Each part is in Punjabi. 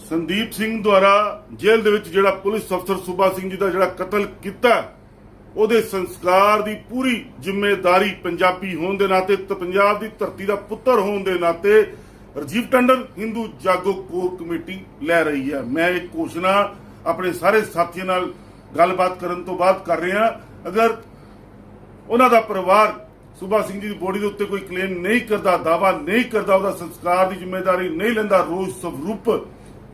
ਸੰਦੀਪ ਸਿੰਘ ਦੁਆਰਾ ਜੇਲ੍ਹ ਦੇ ਵਿੱਚ ਜਿਹੜਾ ਪੁਲਿਸ ਅਫਸਰ ਸੁਬਾ ਸਿੰਘ ਜੀ ਦਾ ਜਿਹੜਾ ਕਤਲ ਕੀਤਾ, ਉਹਦੇ ਸੰਸਕਾਰ ਦੀ ਪੂਰੀ ਜ਼ਿੰਮੇਵਾਰੀ ਪੰਜਾਬੀ ਹੋਣ ਦੇ ਨਾਤੇ ਪੰਜਾਬ ਦੀ ਧਰਤੀ ਦਾ ਪੁੱਤਰ ਹੋਣ ਦੇ ਨਾਤੇ ਰਜੀਵ ਟੰਡਨ ਹਿੰਦੂ ਜਾਗੋ ਕੋਰ ਕਮੇਟੀ ਲੈ ਰਹੀ ਹੈ। ਮੈਂ ਇਹ ਘੋਸ਼ਣਾ ਆਪਣੇ ਸਾਰੇ ਸਾਥੀਆਂ ਨਾਲ ਗੱਲਬਾਤ ਕਰਨ ਤੋਂ ਬਾਅਦ ਕਰ ਰਿਹਾ। ਅਗਰ ਉਹਨਾਂ ਦਾ ਪਰਿਵਾਰ ਸੁਭਾ ਸਿੰਘ ਜੀ ਦੀ ਬੋਡੀ ਦੇ ਉੱਤੇ ਕੋਈ ਕਲੇਮ ਨਹੀਂ ਕਰਦਾ ਦਾਵਾ ਨਹੀਂ ਕਰਦਾ, ਉਹਦਾ ਸੰਸਕਾਰ ਦੀ ਜ਼ਿੰਮੇਵਾਰੀ ਨਹੀਂ ਲੈਂਦਾ, ਰੋਜ਼ ਸਵਰੂਪ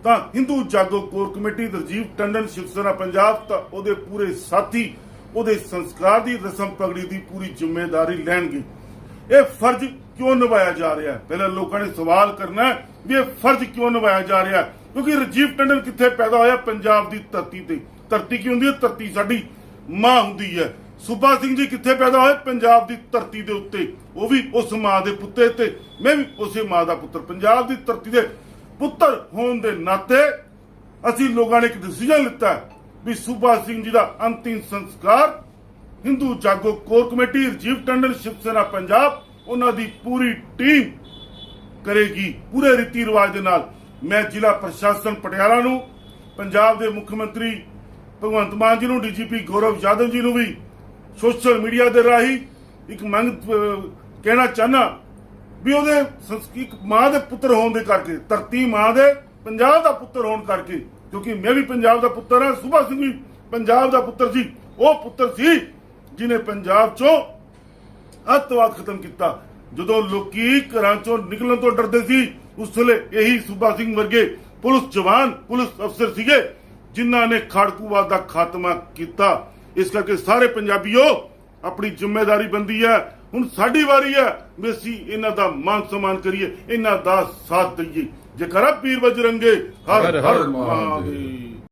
ਤਾਂ ਹਿੰਦੂ ਜਾਗੋ ਕੋਰ ਕਮੇਟੀ ਦਰਜੀਵ ਟੰਡਨ ਸ਼ਿਵ ਸੈਨਾ ਪੰਜਾਬ ਤਾਂ ਉਹਦੇ ਪੂਰੇ ਸਾਥੀ, ਉਹਦੇ ਸੰਸਕਾਰ ਦੀ ਰਸਮ ਪਗੜੀ ਦੀ ਪੂਰੀ ਜ਼ਿੰਮੇਵਾਰੀ ਲੈਣਗੇ। ਇਹ ਫਰਜ਼ ਕਿਉਂ ਨਿਭਾਇਆ ਜਾ ਰਿਹਾ? ਪਹਿਲਾਂ ਲੋਕਾਂ ਨੇ ਸਵਾਲ ਕਰਨਾ ਵੀ ਇਹ ਫਰਜ਼ ਕਿਉਂ ਨਿਭਾਇਆ ਜਾ ਰਿਹਾ? ਕਿਉਂਕਿ ਰਜੀਵ ਟੰਡਨ ਕਿੱਥੇ ਪੈਦਾ ਹੋਇਆ? ਪੰਜਾਬ ਦੀ ਧਰਤੀ ਤੇ। ਧਰਤੀ ਕੀ ਹੁੰਦੀ ਹੈ? ਧਰਤੀ ਸਾਡੀ ਮਾਂ ਹੁੰਦੀ ਹੈ। ਸੁਭਾ ਸਿੰਘ ਜੀ ਕਿੱਥੇ ਪੈਦਾ ਹੋਏ? ਪੰਜਾਬ ਦੀ ਧਰਤੀ ਦੇ ਉੱਤੇ। ਉਹ ਵੀ ਉਸ ਮਾਂ ਦੇ ਪੁੱਤੇ ਤੇ। ਮੈਂ ਵੀ ਉਸੇ ਮਾਂ ਦਾ ਪੁੱਤਰ। ਪੰਜਾਬ ਦੀ ਧਰਤੀ ਦੇ ਪੁੱਤਰ ਹੋਣ ਦੇ ਨਾਤੇ ਅਸੀਂ ਲੋਕਾਂ ਨੇ ਇੱਕ ਡਿਸੀਜਨ ਲਿੱਤਾ ਵੀ ਸੁਭਾ ਸਿੰਘ ਜੀ ਦਾ ਅੰਤਿਮ ਸੰਸਕਾਰ ਹਿੰਦੂ ਜਾਗੋ ਕੋਰ ਕਮੇਟੀ ਰਜੀਵ ਟੰਡਨ ਸ਼ਿਵ ਸੈਨਾ ਪੰਜਾਬ ਉਹਨਾਂ ਦੀ ਪੂਰੀ ਟੀਮ ਕਰੇਗੀ, ਪੂਰੇ ਰੀਤੀ ਰਿਵਾਜ ਦੇ ਨਾਲ। ਮੈਂ ਜ਼ਿਲ੍ਹਾ ਪ੍ਰਸ਼ਾਸਨ ਪਟਿਆਲਾ ਨੂੰ, ਪੰਜਾਬ ਦੇ ਮੁੱਖ ਮੰਤਰੀ ਭਗਵੰਤ ਮਾਨ ਜੀ ਨੂੰ, ਡੀਜੀਪੀ ਗੌਰਵ ਯਾਦਵ ਜੀ ਨੂੰ ਵੀ, ਸੋਸ਼ਲ ਮੀਡੀਆ ਦੇ ਰਾਹੀਂ ਇੱਕ ਮੰਗ ਕਹਿਣਾ ਚਾਹਨਾ ਵੀ ਉਹਦੇ ਸੰਸ- ਮਾਂ ਦੇ ਪੁੱਤਰ ਹੋਣ ਦੇ ਕਰਕੇ, ਧਰਤੀ ਮਾਂ ਦੇ ਪੰਜਾਬ ਦਾ ਪੁੱਤਰ ਹੋਣ ਕਰਕੇ, ਕਿਉਂਕਿ ਮੈਂ ਵੀ ਪੰਜਾਬ ਦਾ ਪੁੱਤਰ ਹਾਂ, ਸੁਭਾ ਸਿੰਘ ਵੀ ਪੰਜਾਬ ਦਾ ਪੁੱਤਰ ਸੀ, ਉਹ ਪੁੱਤਰ ਸੀ ਜਿਨੇ ਪੰਜਾਬ ਚੋਂ ਅੱਤਵਾਦ ਖਤਮ ਕੀਤਾ। ਜਦੋਂ ਲੋਕੀ ਘਰਾਂ ਚੋਂ ਨਿਕਲਣ ਤੋਂ ਡਰਦੇ ਸੀ, ਉਸ ਵੇਲੇ ਇਹੀ ਸੁਭਾ ਸਿੰਘ ਵਰਗੇ ਪੁਲਿਸ ਜਵਾਨ, ਪੁਲਿਸ ਅਫਸਰ ਸੀਗੇ, ਜਿਨ੍ਹਾਂ ਨੇ ਖਾੜਕੂਵਾਦ ਦਾ ਖਾਤਮਾ ਕੀਤਾ। ਇਸ ਕਰਕੇ ਸਾਰੇ ਪੰਜਾਬੀਓ, ਆਪਣੀ ਜ਼ਿੰਮੇਵਾਰੀ ਬੰਦੀ ਹੈ ਹੁਣ ਸਾਡੀ ਵਾਰੀ ਹੈ ਵੀ ਅਸੀਂ ਇਹਨਾਂ ਦਾ ਮਾਨ ਸਨਮਾਨ ਕਰੀਏ ਇਹਨਾਂ ਦਾ ਸਾਥ ਦਈਏ ਜੇਕਰ ਪੀਰ ਬਜਰੰਗੇ ਹਰ ਹਰ ਮਹਾਦੇਵ।